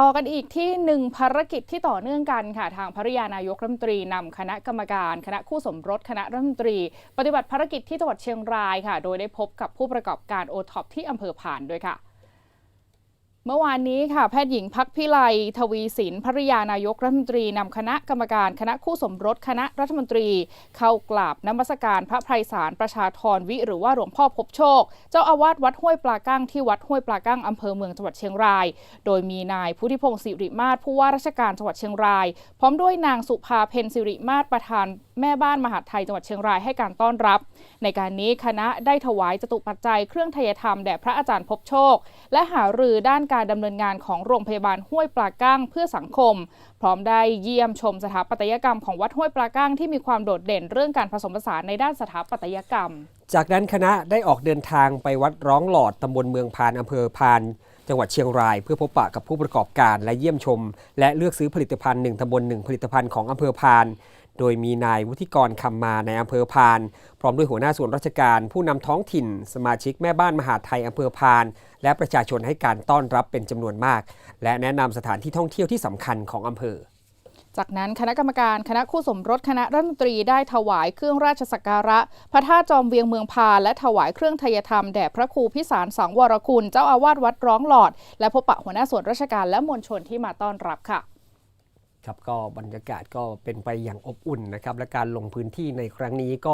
ต่อกันอีกที่หนึ่งภารกิจที่ต่อเนื่องกันค่ะ ทางภริยานายกรัฐมนตรีนำคณะกรรมการ คณะคู่สมรสคณะรัฐมนตรี ปฏิบัติภารกิจที่จังหวัดเชียงรายค่ะ โดยได้พบกับผู้ประกอบการโอท็อปที่อำเภอผ่านด้วยค่ะ เมื่อวานนี้ค่ะแพทย์หญิงพักพิไลทวีสินภริยานายกรัฐมนตรีนำคณะกรรมการคณะคู่สมรสคณะรัฐมนตรี เข้ากราบนมัสการพระไพรสารประชาธรวิ หรือว่าหลวงพ่อพบโชค เจ้าอาวาสวัดห้วยปลากั้งที่วัดห้วยปลากั้งอำเภอเมืองจังหวัดเชียงราย โดยมีนายพุทธิพงศ์สิริมาศผู้ว่าราชการจังหวัดเชียงราย พร้อมด้วยนางสุภาเพนสิริมาศประธาน แม่บ้านมหาดไทยจังหวัดเชียงรายให้การต้อนรับ ในการนี้คณะได้ถวายจตุปัจจัยเครื่องไทยธรรมแด่พระอาจารย์พบโชค และหารือด้านการดำเนินงานของโรงพยาบาลห้วยปลาก้างเพื่อสังคม พร้อมได้เยี่ยมชมสถาปัตยกรรมของวัดห้วยปลาก้างที่มีความโดดเด่นเรื่องการผสมผสานในด้านสถาปัตยกรรม จากนั้นคณะได้ออกเดินทางไปวัดร้องหลอดตำบลเมืองพานอำเภอพานจังหวัดเชียงรายเพื่อพบปะกับผู้ประกอบการและเยี่ยมชม และเลือกซื้อผลิตภัณฑ์หนึ่งตำบลหนึ่งผลิตภัณฑ์ของอำเภอพาน โดยมีนายวุฒิกรคำมาในอำเภอพาน พร้อมด้วยหัวหน้าส่วนราชการ ผู้นำท้องถิ่น สมาชิกแม่บ้านมหาไทยอำเภอพาน และประชาชนให้การต้อนรับเป็นจำนวนมาก และแนะนำสถานที่ท่องเที่ยวที่สำคัญของอำเภอจากนั้นคณะกรรมการคณะคู่สมรสคณะรัฐมนตรีได้ถวายเครื่องราชสักการะ พระธาตุจอมเวียงเมืองพานและถวายเครื่องไทยธรรมแด่พระครูพิสารสังวรคุณ เจ้าอาวาสวัดร้องหลอด และพบปะหัวหน้าส่วนราชการและมวลชนที่มาต้อนรับค่ะ ครับก็บรรยากาศก็เป็นไปอย่างอบอุ่นนะครับและการลงพื้นที่ในครั้งนี้ก็